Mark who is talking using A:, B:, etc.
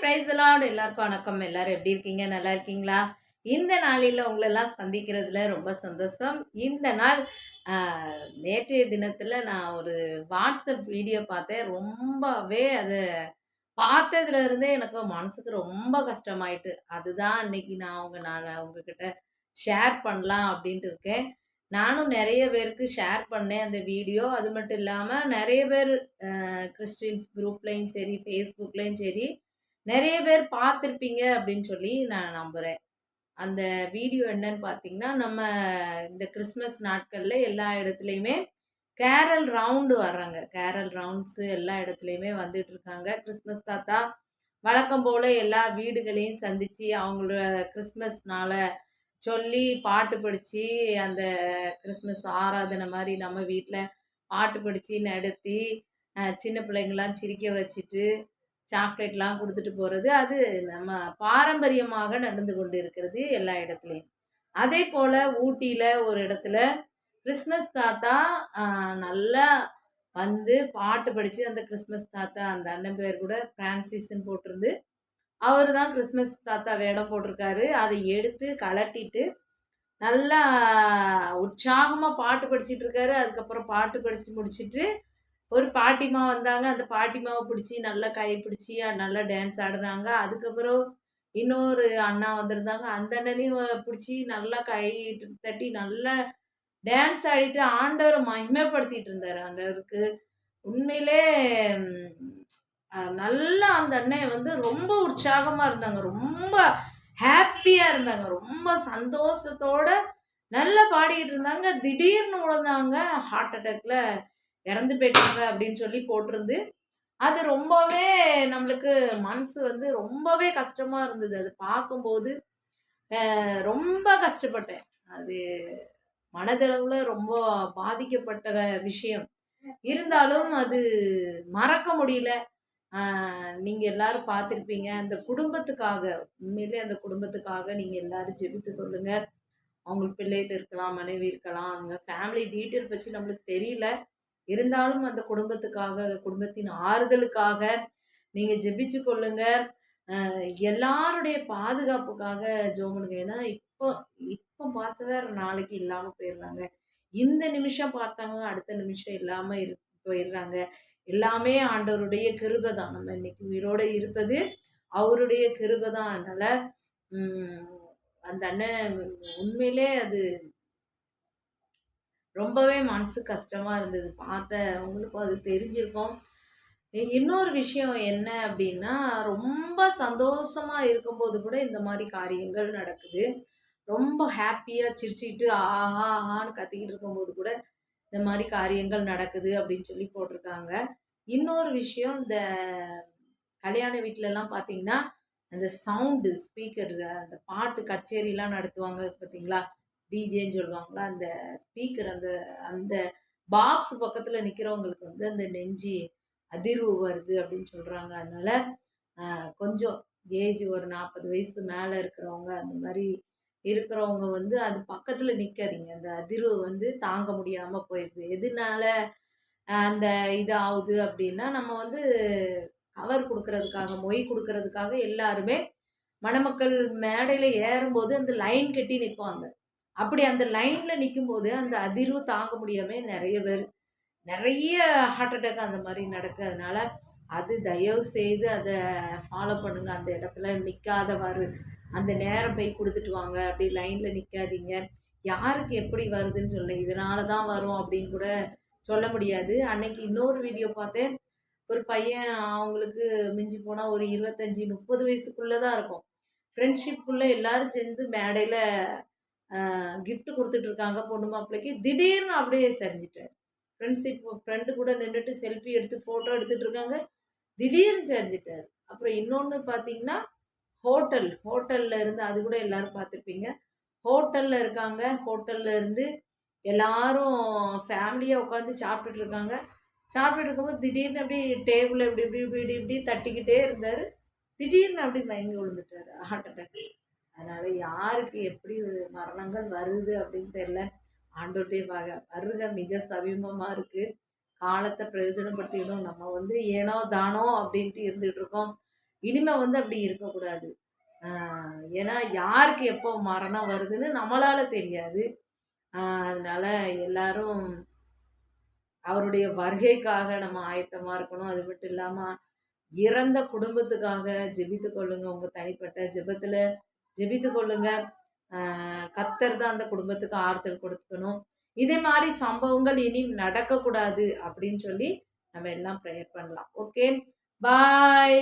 A: price Lord எல்லாருக்கும் வணக்கம் எல்லாரும் எப்படி இருக்கீங்க நல்லா இருக்கீங்களா இந்த நாளில் உங்களெல்லாம் சந்திக்கிறதுல ரொம்ப சந்தோஷம் இந்த நாள் நேற்றைய தினத்தில் நான் ஒரு வாட்ஸ்அப் வீடியோ பார்த்தேன் ரொம்பவே அது இருந்தே எனக்கு மனசுக்கு ரொம்ப கஷ்டமாயிட்டு அதுதான் இன்னைக்கு நான் அவங்க நான் உங்ககிட்ட ஷேர் பண்ணலாம் அப்படின்ட்டு இருக்கேன் நானும் நிறைய பேருக்கு ஷேர் பண்ணேன் அந்த வீடியோ அது மட்டும் இல்லாமல் நிறைய பேர் கிறிஸ்டின்ஸ் குரூப்லேயும் சரி ஃபேஸ்புக்லேயும் சரி நிறைய பேர் பார்த்துருப்பீங்க அப்படின்னு சொல்லி நான் நம்புகிறேன் அந்த வீடியோ என்னன்னு பார்த்தீங்கன்னா நம்ம இந்த கிறிஸ்மஸ் நாட்களில் எல்லா இடத்துலையுமே கேரல் ரவுண்டு வர்றாங்க கேரல் ரவுண்ட்ஸு எல்லா இடத்துலையுமே வந்துட்டு இருக்காங்க கிறிஸ்மஸ் தாத்தா வழக்கம் போல் எல்லா வீடுகளையும் சந்தித்து அவங்களோட கிறிஸ்மஸ்னால சொல்லி பாட்டு படித்து அந்த கிறிஸ்மஸ் ஆராதனை மாதிரி நம்ம வீட்டில் பாட்டு படித்து நடத்தி சின்ன பிள்ளைங்களாம் சிரிக்க வச்சுட்டு சாக்லேட்லாம் கொடுத்துட்டு போகிறது அது நம்ம பாரம்பரியமாக நடந்து கொண்டு இருக்கிறது எல்லா இடத்துலையும் அதே போல் ஊட்டியில் ஒரு இடத்துல கிறிஸ்மஸ் தாத்தா நல்லா வந்து பாட்டு படித்து அந்த கிறிஸ்மஸ் தாத்தா அந்த அண்ணன் பேர் கூட ஃப்ரான்சிஸ்ன்னு போட்டிருந்து அவர் தான் கிறிஸ்மஸ் தாத்தா வேடம் போட்டிருக்காரு அதை எடுத்து கலட்டிட்டு நல்லா உற்சாகமாக பாட்டு படிச்சுட்டு இருக்காரு அதுக்கப்புறம் பாட்டு படித்து முடிச்சுட்டு ஒரு பாட்டிமா வந்தாங்க அந்த பாட்டிமாவை பிடிச்சி நல்லா கை பிடிச்சி நல்லா டான்ஸ் ஆடுறாங்க அதுக்கப்புறம் இன்னொரு அண்ணா வந்திருந்தாங்க அந்த அண்ணனையும் பிடிச்சி நல்லா கை தட்டி நல்லா டான்ஸ் ஆடிட்டு ஆண்டவரை மகிமைப்படுத்திட்டு இருந்தார் ஆண்டவருக்கு உண்மையிலே நல்லா அந்த அண்ணன் வந்து ரொம்ப உற்சாகமாக இருந்தாங்க ரொம்ப ஹாப்பியாக இருந்தாங்க ரொம்ப சந்தோஷத்தோட நல்லா பாடிக்கிட்டு இருந்தாங்க திடீர்னு உழந்தாங்க ஹார்ட் அட்டாக்ல இறந்து போயிட்டாங்க அப்படின்னு சொல்லி போட்டிருந்து அது ரொம்பவே நம்மளுக்கு மனசு வந்து ரொம்பவே கஷ்டமா இருந்தது அது பார்க்கும்போது ரொம்ப கஷ்டப்பட்டேன் அது மனதளவுல ரொம்ப பாதிக்கப்பட்ட விஷயம் இருந்தாலும் அது மறக்க முடியல நீங்க எல்லாரும் பார்த்துருப்பீங்க அந்த குடும்பத்துக்காக உண்மையிலே அந்த குடும்பத்துக்காக நீங்க எல்லாரும் ஜெபித்து கொள்ளுங்க அவங்களுக்கு பிள்ளைகள் இருக்கலாம் மனைவி இருக்கலாம் அவங்க ஃபேமிலி டீட்டெயில் வச்சு நம்மளுக்கு தெரியல இருந்தாலும் அந்த குடும்பத்துக்காக குடும்பத்தின் ஆறுதலுக்காக நீங்கள் ஜெபிச்சு கொள்ளுங்க எல்லாருடைய பாதுகாப்புக்காக ஜோமனுங்க ஏன்னா இப்போ இப்போ பார்த்தவர் நாளைக்கு இல்லாமல் போயிடுறாங்க இந்த நிமிஷம் பார்த்தாங்க அடுத்த நிமிஷம் இல்லாமல் இரு போயிடுறாங்க எல்லாமே ஆண்டவருடைய கிருபை தான் நம்ம இன்னைக்கு உயிரோடு இருப்பது அவருடைய கிருபை தான் அதனால் அந்த அண்ணன் உண்மையிலே அது ரொம்பவே மனசு கஷ்டமாக இருந்தது பார்த்த அவங்களுக்கும் அது தெரிஞ்சிருக்கும் இன்னொரு விஷயம் என்ன அப்படின்னா ரொம்ப சந்தோஷமாக இருக்கும்போது கூட இந்த மாதிரி காரியங்கள் நடக்குது ரொம்ப ஹாப்பியாக சிரிச்சிட்டு ஆஹா ஆஹான்னு கத்திக்கிட்டு இருக்கும்போது கூட இந்த மாதிரி காரியங்கள் நடக்குது அப்படின்னு சொல்லி போட்டிருக்காங்க இன்னொரு விஷயம் இந்த கல்யாண வீட்டிலலாம் பார்த்தீங்கன்னா அந்த சவுண்டு ஸ்பீக்கர் அந்த பாட்டு கச்சேரிலாம் நடத்துவாங்க பார்த்தீங்களா டிஜேன்னு சொல்லுவாங்களா அந்த ஸ்பீக்கர் அந்த அந்த பாக்ஸ் பக்கத்தில் நிற்கிறவங்களுக்கு வந்து அந்த நெஞ்சி அதிர்வு வருது அப்படின்னு சொல்கிறாங்க அதனால் கொஞ்சம் ஏஜ் ஒரு நாற்பது வயசு மேலே இருக்கிறவங்க அந்த மாதிரி இருக்கிறவங்க வந்து அது பக்கத்தில் நிற்காதிங்க அந்த அதிர்வு வந்து தாங்க முடியாமல் போயிடுது எதனால அந்த இது ஆகுது அப்படின்னா நம்ம வந்து கவர் கொடுக்கறதுக்காக மொய் கொடுக்கறதுக்காக எல்லாருமே மணமக்கள் மேடையில் ஏறும்போது அந்த லைன் கட்டி நிற்பாங்க அப்படி அந்த லைனில் நிற்கும்போது அந்த அதிர்வு தாங்க முடியாமல் நிறைய பேர் நிறைய ஹார்ட் அட்டாக் அந்த மாதிரி நடக்கிறதுனால அது தயவு செய்து அதை ஃபாலோ பண்ணுங்கள் அந்த இடத்துல நிற்காதவாறு அந்த நேரம் போய் கொடுத்துட்டு வாங்க அப்படி லைனில் நிற்காதீங்க யாருக்கு எப்படி வருதுன்னு சொல்ல இதனால தான் வரும் அப்படின்னு கூட சொல்ல முடியாது அன்னைக்கு இன்னொரு வீடியோ பார்த்தேன் ஒரு பையன் அவங்களுக்கு மிஞ்சி போனால் ஒரு இருபத்தஞ்சி முப்பது வயசுக்குள்ளே தான் இருக்கும் ஃப்ரெண்ட்ஷிப்புக்குள்ளே எல்லோரும் சேர்ந்து மேடையில் கிஃப்ட் கொடுத்துட்டு இருக்காங்க பொண்ணு மாப்பிள்ளைக்கு திடீர்னு அப்படியே சரிஞ்சிட்டார் ஃப்ரெண்ட்ஸ் இப்போ ஃப்ரெண்டு கூட நின்றுட்டு செல்ஃபி எடுத்து ஃபோட்டோ எடுத்துகிட்டு இருக்காங்க திடீர்னு சரிஞ்சிட்டார் அப்புறம் இன்னொன்று பார்த்தீங்கன்னா ஹோட்டல் ஹோட்டலில் இருந்து அது கூட எல்லோரும் பார்த்துருப்பீங்க ஹோட்டலில் இருக்காங்க ஹோட்டலில் இருந்து எல்லாரும் ஃபேமிலியாக உட்காந்து சாப்பிட்டுட்டு இருக்காங்க சாப்பிட்டுட்டு இருக்கும்போது திடீர்னு அப்படி டேபிள் இப்படி இப்படி இப்படி இப்படி தட்டிக்கிட்டே இருந்தார் திடீர்னு அப்படி மயங்கி விழுந்துட்டார் ஹார்ட் அட்டாக் அதனால் யாருக்கு எப்படி மரணங்கள் வருது அப்படின்னு தெரியல ஆண்டோட்டே வக வருக மிக சமீபமாக இருக்குது காலத்தை பிரயோஜனப்படுத்திக்கணும் நம்ம வந்து ஏனோ தானோ அப்படின்ட்டு இருந்துகிட்டு இருக்கோம் இனிமே வந்து அப்படி இருக்கக்கூடாது ஏன்னா யாருக்கு எப்போ மரணம் வருதுன்னு நம்மளால் தெரியாது அதனால் எல்லாரும் அவருடைய வருகைக்காக நம்ம ஆயத்தமாக இருக்கணும் அது மட்டும் இல்லாமல் இறந்த குடும்பத்துக்காக ஜெபித்து கொள்ளுங்க உங்கள் தனிப்பட்ட ஜெபத்தில் ஜெபித்து கொள்ளுங்க கத்தர் தான் அந்த குடும்பத்துக்கு ஆறுதல் கொடுத்துக்கணும் இதே மாதிரி சம்பவங்கள் இனி நடக்கக்கூடாது அப்படின்னு சொல்லி நம்ம எல்லாம் ப்ரேயர் பண்ணலாம் ஓகே பாய்